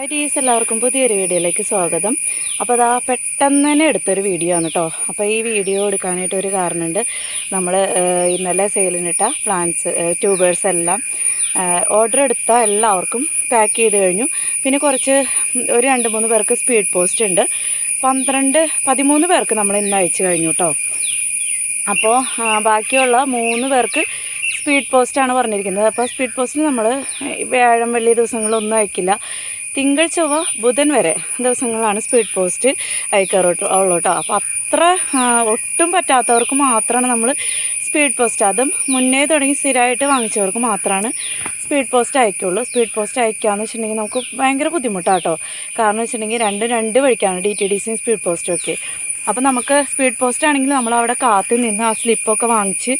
Hi ടീസ് എല്ലാവർക്കും പുതിയൊരു വീഡിയോയിലേക്ക് സ്വാഗതം. അപ്പോൾ അതാ പെട്ടെന്ന് തന്നെ എടുത്തൊരു വീഡിയോ ആണ് കേട്ടോ അപ്പോൾ ഈ വീഡിയോ എടുക്കാനായിട്ട് ഒരു കാരണമുണ്ട്. നമ്മൾ ഇന്നലെ സെയിലിനിട്ട പ്ലാന്റ്സ് ട്യൂബേഴ്സ് എല്ലാം ഓർഡർ എടുത്ത എല്ലാവർക്കും പാക്ക് ചെയ്ത് കഴിഞ്ഞു. പിന്നെ കുറച്ച് ഒരു രണ്ട് മൂന്ന് പേർക്ക് സ്പീഡ് പോസ്റ്റ് ഉണ്ട്. പന്ത്രണ്ട് പതിമൂന്ന് പേർക്ക് നമ്മൾ ഇന്ന് അയച്ചു കഴിഞ്ഞു കേട്ടോ അപ്പോൾ ബാക്കിയുള്ള മൂന്ന് പേർക്ക് സ്പീഡ് പോസ്റ്റാണ് പറഞ്ഞിരിക്കുന്നത്. അപ്പോൾ സ്പീഡ് പോസ്റ്റിന് നമ്മൾ വ്യാഴം വെള്ളി ദിവസങ്ങളൊന്നും അയക്കില്ല. തിങ്കൾ ചൊവ്വ ബുധൻ വരെ ദിവസങ്ങളാണ് സ്പീഡ് പോസ്റ്റ് അയക്കാറുള്ളൂ ഉള്ളൂ കേട്ടോ അപ്പോൾ അത്ര ഒട്ടും പറ്റാത്തവർക്ക് മാത്രമാണ് നമ്മൾ സ്പീഡ് പോസ്റ്റ് അതും മുന്നേ തുടങ്ങി സ്ഥിരമായിട്ട് വാങ്ങിച്ചവർക്ക് മാത്രമാണ് സ്പീഡ് പോസ്റ്റ് അയക്കുള്ളൂ. സ്പീഡ് പോസ്റ്റ് അയക്കുകയെന്ന് വെച്ചിട്ടുണ്ടെങ്കിൽ നമുക്ക് ഭയങ്കര ബുദ്ധിമുട്ടാട്ടോ. കാരണം വെച്ചിട്ടുണ്ടെങ്കിൽ രണ്ടും രണ്ട് വഴിക്കാണ് ഡി ടി ഡി സിയും സ്പീഡ് പോസ്റ്റും ഒക്കെ. അപ്പോൾ നമുക്ക് സ്പീഡ് പോസ്റ്റ് ആണെങ്കിൽ നമ്മൾ അവിടെ കാത്തു നിന്ന് ആ സ്ലിപ്പൊക്കെ വാങ്ങിച്ച്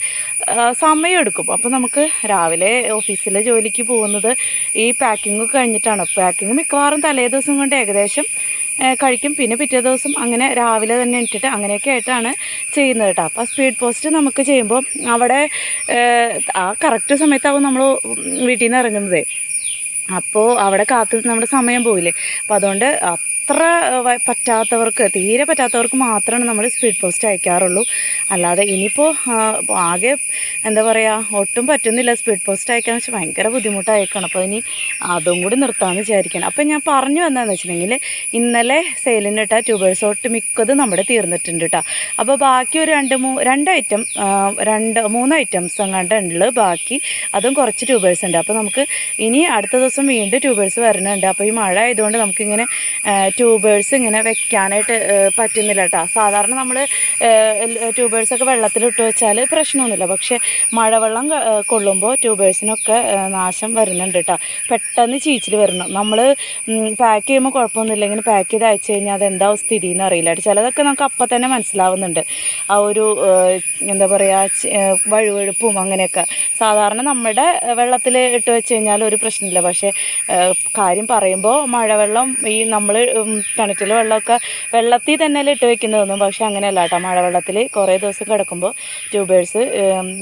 സമയം സമയമെടുക്കും. അപ്പോൾ നമുക്ക് രാവിലെ ഓഫീസിലെ ജോലിക്ക് പോകുന്നത് ഈ പാക്കിംഗ് കഴിഞ്ഞിട്ടാണ്. പാക്കിംഗ് മിക്കവാറും തലേ ദിവസം കൊണ്ട് ഏകദേശം കഴിക്കും. പിന്നെ പിറ്റേ ദിവസം അങ്ങനെ രാവിലെ തന്നെ ഇട്ടിട്ട് അങ്ങനെയൊക്കെ ആയിട്ടാണ് ചെയ്യുന്നത് കേട്ടോ. അപ്പോൾ സ്പീഡ് പോസ്റ്റ് നമുക്ക് ചെയ്യുമ്പോൾ അവിടെ ആ കറക്റ്റ് സമയത്താവും നമ്മൾ വീട്ടിൽ നിന്ന് ഇറങ്ങുന്നത്. അപ്പോൾ അവിടെ കാത്തു നമ്മുടെ സമയം പോയില്ലേ അപ്പോൾ അതുകൊണ്ട് അത്ര പറ്റാത്തവർക്ക് തീരെ പറ്റാത്തവർക്ക് മാത്രമാണ് നമ്മൾ സ്പീഡ് പോസ്റ്റ് അയക്കാറുള്ളൂ. അല്ലാതെ ഇനിയിപ്പോൾ ആകെ എന്താ പറയുക ഒട്ടും പറ്റുന്നില്ല സ്പീഡ് പോസ്റ്റ് അയക്കാന്ന് വെച്ചാൽ ഭയങ്കര ബുദ്ധിമുട്ടായിരിക്കണം അപ്പോൾ ഇനി അതും കൂടി നിർത്താമെന്ന് വിചാരിക്കണം. അപ്പോൾ ഞാൻ പറഞ്ഞു വന്നതെന്ന് വെച്ചിട്ടുണ്ടെങ്കിൽ ഇന്നലെ സെയിലിനിട്ട ട്യൂബേഴ്സ് ഒട്ട് മിക്കതും നമ്മുടെ തീർന്നിട്ടുണ്ട് കേട്ടോ അപ്പോൾ ബാക്കി ഒരു രണ്ട് മൂ രണ്ട് ഐറ്റം രണ്ട് മൂന്ന് ഐറ്റംസ് അങ്ങാണ്ട് ഉണ്ട് ബാക്കി. അതും കുറച്ച് ട്യൂബേഴ്സ് ഉണ്ട്. അപ്പോൾ നമുക്ക് ഇനി അടുത്ത ദിവസം വീണ്ടും ട്യൂബേഴ്സ് വരുന്നുണ്ട് അപ്പോൾ ഈ മഴ ആയതുകൊണ്ട് നമുക്കിങ്ങനെ ട്യൂബേഴ്സ് ഇങ്ങനെ വെക്കാനായിട്ട് പറ്റുന്നില്ല കേട്ടോ സാധാരണ നമ്മൾ ട്യൂബേഴ്സൊക്കെ വെള്ളത്തിലിട്ട് വെച്ചാൽ പ്രശ്നമൊന്നുമില്ല. പക്ഷേ മഴവെള്ളം കൊള്ളുമ്പോൾ ട്യൂബേഴ്സിനൊക്കെ നാശം വരുന്നുണ്ട് കേട്ടോ പെട്ടെന്ന് ചീച്ചിൽ വരണം. നമ്മൾ പാക്ക് ചെയ്യുമ്പോൾ കുഴപ്പമൊന്നുമില്ലെങ്കിൽ പാക്ക് ചെയ്ത് അയച്ചു കഴിഞ്ഞാൽ അതെന്താ സ്ഥിതി എന്ന് അറിയില്ല. ചിലതൊക്കെ നമുക്ക് അപ്പം തന്നെ മനസ്സിലാവുന്നുണ്ട്. ആ ഒരു എന്താ പറയുക വഴുവഴുപ്പും അങ്ങനെയൊക്കെ. സാധാരണ നമ്മുടെ വെള്ളത്തിൽ ഇട്ട് വെച്ച് കഴിഞ്ഞാൽ ഒരു പ്രശ്നമില്ല. പക്ഷേ കാര്യം പറയുമ്പോൾ മഴവെള്ളം ഈ നമ്മൾ കിണറ്റിൽ വെള്ളമൊക്കെ വെള്ളത്തിൽ തന്നെ ഇട്ട് വെക്കുന്നതൊന്നും. പക്ഷേ അങ്ങനെയല്ല കേട്ടോ. മഴവെള്ളത്തിൽ കുറേ ദിവസം കിടക്കുമ്പോൾ ട്യൂബേഴ്സ്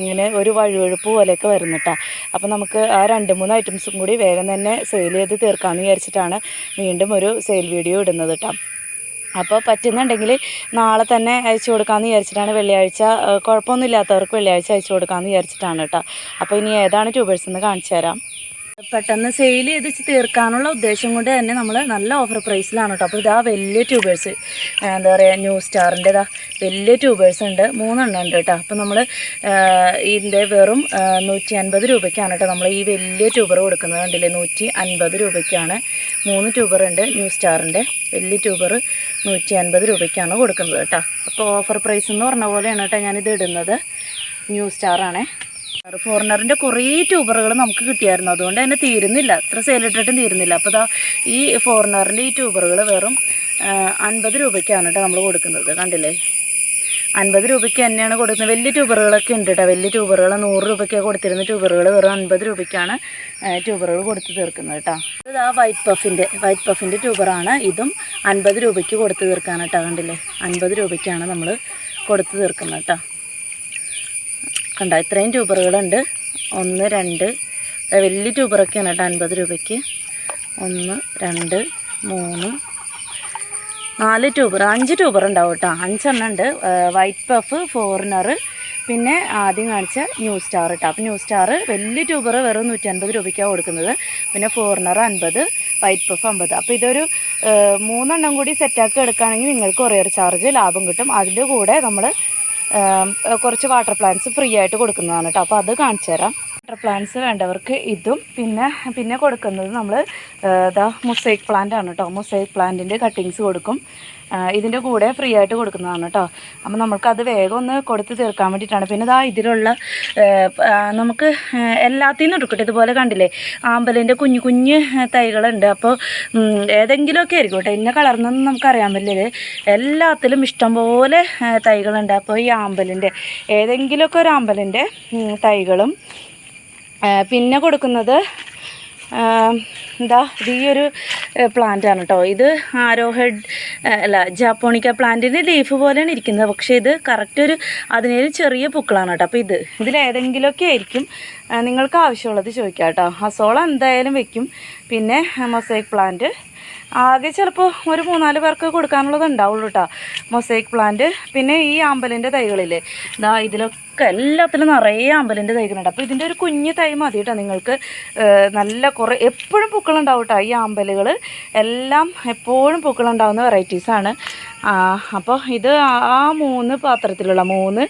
ഇങ്ങനെ ഒരു വഴുവഴുപ്പ് പോലെയൊക്കെ വരുന്നു കേട്ടോ. അപ്പോൾ നമുക്ക് ആ രണ്ട് മൂന്ന് ഐറ്റംസും കൂടി വേഗം തന്നെ സെയിൽ ചെയ്ത് തീർക്കാമെന്ന് വിചാരിച്ചിട്ടാണ് വീണ്ടും ഒരു സെയിൽ വീഡിയോ ഇടുന്നത് കേട്ടോ. അപ്പോൾ പറ്റുന്നുണ്ടെങ്കിൽ നാളെ തന്നെ അയച്ചു കൊടുക്കാമെന്ന് വിചാരിച്ചിട്ടാണ് വെള്ളിയാഴ്ച കുഴപ്പമൊന്നുമില്ലാത്തവർക്ക് വെള്ളിയാഴ്ച അയച്ചു കൊടുക്കാമെന്ന് വിചാരിച്ചിട്ടാണ് കേട്ടോ. അപ്പോൾ ഇനി ഏതാണ് ട്യൂബേഴ്സ് എന്ന് കാണിച്ചു തരാം. പെട്ടെന്ന് സെയിൽ ചെയ്ത് തീർക്കാനുള്ള ഉദ്ദേശം കൊണ്ട് തന്നെ നമ്മൾ നല്ല ഓഫർ പ്രൈസിലാണ് കേട്ടോ അപ്പോൾ ഇതാ വലിയ ട്യൂബേഴ്സ് എന്താ പറയുക ന്യൂ സ്റ്റാറിന്റെ ഇതാ വലിയ ട്യൂബേഴ്സ് ഉണ്ട്. മൂന്നെണ്ണം ഉണ്ട് കേട്ടോ അപ്പോൾ നമ്മൾ ഇതിന്റെ വെറും നൂറ്റി അൻപത് രൂപയ്ക്കാണ് കേട്ടോ നമ്മൾ ഈ വലിയ ട്യൂബർ കൊടുക്കുന്നത് കണ്ടില്ലേ? നൂറ്റി അൻപത് രൂപയ്ക്കാണ്. മൂന്ന് ട്യൂബർ ഉണ്ട് ന്യൂ സ്റ്റാറിന്റെ വലിയ ട്യൂബർ നൂറ്റി അൻപത് രൂപയ്ക്കാണ് കൊടുക്കുന്നത് കേട്ടോ അപ്പോൾ ഓഫർ പ്രൈസ് എന്ന് പറഞ്ഞ പോലെയാണ് കേട്ടോ ഞാനിത് ഇടുന്നത്. ന്യൂ സ്റ്റാറാണേ ഫോറിനറിന്റെ കുറേ ട്യൂബറുകൾ നമുക്ക് കിട്ടിയായിരുന്നു. അതുകൊണ്ട് തന്നെ തീരുന്നില്ല. ഇത്ര സെയിലിട്ടിട്ടും തീരുന്നില്ല. അപ്പോൾ ഇതാ ഈ ഫോറിനറിന്റെ ഈ ട്യൂബറുകൾ വെറും അൻപത് രൂപയ്ക്കാണ് കേട്ടോ നമ്മൾ കൊടുക്കുന്നത്. കണ്ടില്ലേ? അൻപത് രൂപയ്ക്ക് തന്നെയാണ് കൊടുക്കുന്നത്. വലിയ ട്യൂബറുകളൊക്കെ ഉണ്ട് കേട്ടോ. വലിയ ട്യൂബറുകൾ നൂറ് രൂപയ്ക്കാണ് കൊടുത്തിരുന്ന ട്യൂബറുകൾ വെറും അൻപത് രൂപയ്ക്കാണ് ട്യൂബറുകൾ കൊടുത്തു തീർക്കുന്നത് കേട്ടോ. ഇത് ആ വൈറ്റ് പഫിന്റെ വൈറ്റ് പഫിന്റെ ട്യൂബറാണ് ഇതും അൻപത് രൂപയ്ക്ക് കൊടുത്തു തീർക്കാണ് കേട്ടോ. കണ്ടില്ലേ? അൻപത് രൂപയ്ക്കാണ് നമ്മൾ കൊടുത്തു തീർക്കുന്നത് കേട്ടോ. കണ്ട ഇത്രയും ട്യൂബറുകളുണ്ട്. ഒന്ന് രണ്ട്. വലിയ ട്യൂബറൊക്കെയാണ് കേട്ടോ അൻപത് രൂപയ്ക്ക്. ഒന്ന് രണ്ട് മൂന്ന്. നാല് ട്യൂബർ അഞ്ച് ട്യൂബർ ഉണ്ടാവും കേട്ടോ. അഞ്ചെണ്ണം ഉണ്ട്. വൈറ്റ് പഫ് ഫോറിനർ പിന്നെ ആദ്യം കാണിച്ച ന്യൂ സ്റ്റാർ കേട്ടോ. അപ്പോൾ ന്യൂ സ്റ്റാർ വലിയ ട്യൂബർ വെറും നൂറ്റൻപത് രൂപയ്ക്കാണ് കൊടുക്കുന്നത്. പിന്നെ ഫോറിനർ അൻപത് വൈറ്റ് പഫ് അമ്പത് അപ്പോൾ ഇതൊരു മൂന്നെണ്ണം കൂടി സെറ്റാക്കി എടുക്കുകയാണെങ്കിൽ നിങ്ങൾക്ക് കൊറിയർ ചാർജ് ലാഭം കിട്ടും. അതിന്റെ കൂടെ നമ്മൾ കുറച്ച് വാട്ടർ പ്ലാന്റ്സ് ഫ്രീ ആയിട്ട് കൊടുക്കുന്നതാണ് കേട്ടോ അപ്പോൾ അത് കാണിച്ചു തരാം വാട്ടർ പ്ലാന്റ്സ് വേണ്ടവർക്ക് ഇതും പിന്നെ പിന്നെ കൊടുക്കുന്നത് നമ്മൾ ഇതാ മൊസൈക്ക് പ്ലാന്റ് ആണ് കേട്ടോ മൊസൈക്ക് പ്ലാന്റിന്റെ കട്ടിങ്സ് കൊടുക്കും. ഇതിന്റെ കൂടെ ഫ്രീ ആയിട്ട് കൊടുക്കുന്നതാണ് കേട്ടോ അപ്പോൾ നമുക്കത് വേഗം ഒന്ന് കൊടുത്ത് തീർക്കാൻ വേണ്ടിയിട്ടാണ് പിന്നെ ഇതാ ഇതിലുള്ള നമുക്ക് എല്ലാത്തിൽ എല്ലാത്തിനും എടുക്കട്ടെ. ഇതുപോലെ കണ്ടില്ലേ ആമ്പലിന്റെ കുഞ്ഞു കുഞ്ഞ് തൈകളുണ്ട്. അപ്പോൾ ഏതെങ്കിലുമൊക്കെ ആയിരിക്കും കേട്ടോ ഇന്ന കളർന്നൊന്നും നമുക്കറിയാൻ പറ്റില്ല എല്ലാത്തിലും ഇഷ്ടംപോലെ തൈകളുണ്ട്. അപ്പോൾ ഈ ആമ്പലിന്റെ ഏതെങ്കിലുമൊക്കെ ഒരു ആമ്പലിന്റെ തൈകളും പിന്നെ കൊടുക്കുന്നത് എന്താ ഇത് ഈ ഒരു പ്ലാന്റ് ആണ് കേട്ടോ ഇത് ആരോ ഹെഡ് അല്ല ജാപ്പോണിക്ക പ്ലാന്റിന്റെ ലീഫ് പോലെയാണ് ഇരിക്കുന്നത്. പക്ഷേ ഇത് കറക്റ്റ് ഒരു അതിനേലും ചെറിയ പൂക്കളാണ് കേട്ടോ അപ്പോൾ ഇത് ഇതിലേതെങ്കിലുമൊക്കെ ആയിരിക്കും. നിങ്ങൾക്ക് ആവശ്യമുള്ളത് ചോദിക്കാം കേട്ടോ. ഹസോള എന്തായാലും വെക്കും. പിന്നെ മൊസൈക്ക് പ്ലാന്റ് ആകെ ചിലപ്പോൾ ഒരു മൂന്നാൽ പേർക്ക് കൊടുക്കാനുള്ളത് ഉണ്ടാവുള്ളൂ കേട്ടോ മൊസൈക്ക് പ്ലാന്റ് പിന്നെ ഈ ആമ്പലിന്റെ തൈകളില്ലേ? ഇതാ ഇതിലൊക്കെ എല്ലാത്തിലും നിറയെ ആമ്പലിന്റെ തൈകളുണ്ട്. അപ്പോൾ ഇതിന്റെ ഒരു കുഞ്ഞ് തൈ മതി കേട്ടോ നിങ്ങൾക്ക്. നല്ല കുറേ എപ്പോഴും പൂക്കളുണ്ടാവും കേട്ടോ ഈ ആമ്പലുകൾ എല്ലാം എപ്പോഴും പൂക്കളുണ്ടാവുന്ന വെറൈറ്റീസാണ് അപ്പോൾ ഇത് ആ മൂന്ന് പാത്രത്തിലുള്ള മൂന്ന്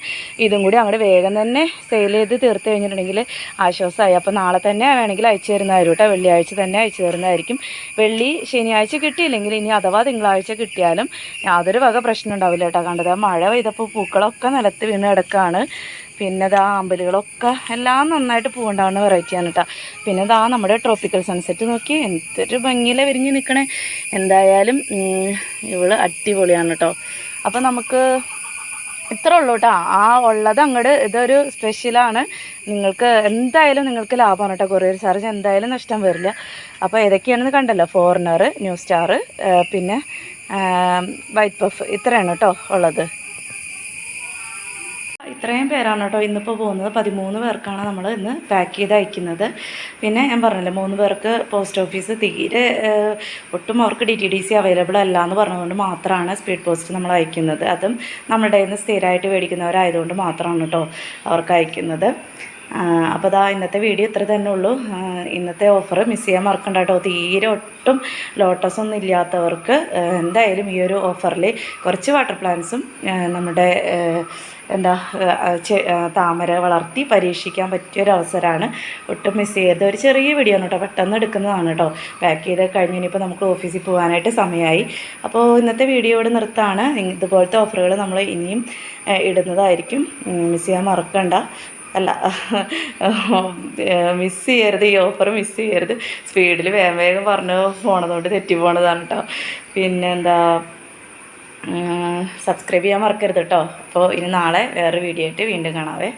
ഇതും കൂടി അങ്ങോട്ട് വേഗം തന്നെ സെയിൽ ചെയ്ത് തീർത്ത് കഴിഞ്ഞിട്ടുണ്ടെങ്കിൽ ആശ്വാസമായി. അപ്പോൾ നാളെ തന്നെ വേണമെങ്കിൽ അയച്ചു തരുന്നതായിരുന്നു കേട്ടോ. വെള്ളിയാഴ്ച തന്നെ അയച്ചു തരുന്നതായിരിക്കും. വെള്ളി ശനിയാഴ്ച കിട്ടിയില്ലെങ്കിൽ ഇനി അഥവാ തിങ്കളാഴ്ച കിട്ടിയാലും യാതൊരു വക പ്രശ്നം ഉണ്ടാവില്ല കേട്ടോ. കണ്ടത് മഴ പെയ്തപ്പോൾ പൂക്കളൊക്കെ നിലത്ത് വീണ് കിടക്കുകയാണ് പിന്നെ ഇതാ ആമ്പലുകളൊക്കെ എല്ലാം നന്നായിട്ട് പൂവുണ്ടാവുന്ന വെറൈറ്റിയാണ് കേട്ടോ. പിന്നെ ഇതാ നമ്മുടെ ട്രോപ്പിക്കൽ സൺസെറ്റ് നോക്കി എന്തൊരു ഭംഗിയിലെ വിരിഞ്ഞ് നിൽക്കണേ എന്തായാലും ഇവൾ അടിപൊളിയാണ് കേട്ടോ. അപ്പോൾ നമുക്ക് ഇത്ര ഉള്ളൂ കേട്ടോ ആ ഉള്ളത് അങ്ങോട്ട് ഇതൊരു സ്പെഷ്യലാണ് നിങ്ങൾക്ക് എന്തായാലും നിങ്ങൾക്ക് ലാഭമാണ് കേട്ടോ കൊറിയർ ചാർജ് എന്തായാലും നഷ്ടം വരില്ല. അപ്പോൾ ഏതൊക്കെയാണെന്ന് കണ്ടല്ലോ? ഫോറിനർ ന്യൂ സ്റ്റാർ പിന്നെ വൈറ്റ് പഫ് ഇത്രയാണ് കേട്ടോ ഉള്ളത്. ഇത്രയും പേരാണ് കേട്ടോ ഇന്നിപ്പോൾ പോകുന്നത്. പതിമൂന്ന് പേർക്കാണ് നമ്മൾ ഇന്ന് പാക്ക് ചെയ്ത് അയക്കുന്നത്. പിന്നെ ഞാൻ പറഞ്ഞില്ലേ മൂന്ന് പേർക്ക് പോസ്റ്റ് ഓഫീസ് തീരെ ഒട്ടും അവർക്ക് D T D C available അല്ല എന്ന് പറഞ്ഞതുകൊണ്ട് മാത്രമാണ് സ്പീഡ് പോസ്റ്റ് നമ്മൾ അയക്കുന്നത്. അതും നമ്മുടെ നിന്ന് സ്ഥിരമായിട്ട് മേടിക്കുന്നവരായതുകൊണ്ട് മാത്രമാണ് കേട്ടോ അവർക്ക് അയക്കുന്നത്. അപ്പോൾ അതാ ഇന്നത്തെ വീഡിയോ ഇത്ര തന്നെ ഉള്ളൂ. ഇന്നത്തെ ഓഫർ മിസ് ചെയ്യാൻ മറക്കണ്ട കേട്ടോ. തീരെ ഒട്ടും ലോട്ടസ് ഒന്നും ഇല്ലാത്തവർക്ക് എന്തായാലും ഈ ഒരു ഓഫറിൽ കുറച്ച് വാട്ടർ പ്ലാന്റ്സും നമ്മുടെ എന്താ താമര വളർത്തി പരീക്ഷിക്കാൻ പറ്റിയ ഒരു അവസരമാണ് ഒട്ടും മിസ് ചെയ്യരുത്. ഒരു ചെറിയ വീഡിയോ ആണ് കേട്ടോ. പെട്ടെന്ന് എടുക്കുന്നതാണ് കേട്ടോ. പാക്ക് ചെയ്ത് കഴിഞ്ഞ് ഇനിയിപ്പോൾ നമുക്ക് ഓഫീസിൽ പോകാനായിട്ട് സമയമായി അപ്പോൾ ഇന്നത്തെ വീഡിയോ ഇവിടെ നിർത്താണ്. ഇതുപോലത്തെ ഓഫറുകൾ നമ്മൾ ഇനിയും ഇടുന്നതായിരിക്കും. മിസ് ചെയ്യാൻ മറക്കണ്ട. അല്ല മിസ് ചെയ്യരുത് ഈ ഓഫർ മിസ് ചെയ്യരുത്. സ്പീഡിൽ വേഗം വേഗം പറഞ്ഞ് പോണതുകൊണ്ട് തെറ്റി പോണതാണ് കേട്ടോ പിന്നെന്താ സബ്സ്ക്രൈബ് ചെയ്യാൻ മറക്കരുത് കേട്ടോ അപ്പോൾ ഇനി നാളെ വേറൊരു വീഡിയോ ആയിട്ട് വീണ്ടും കാണാവേ.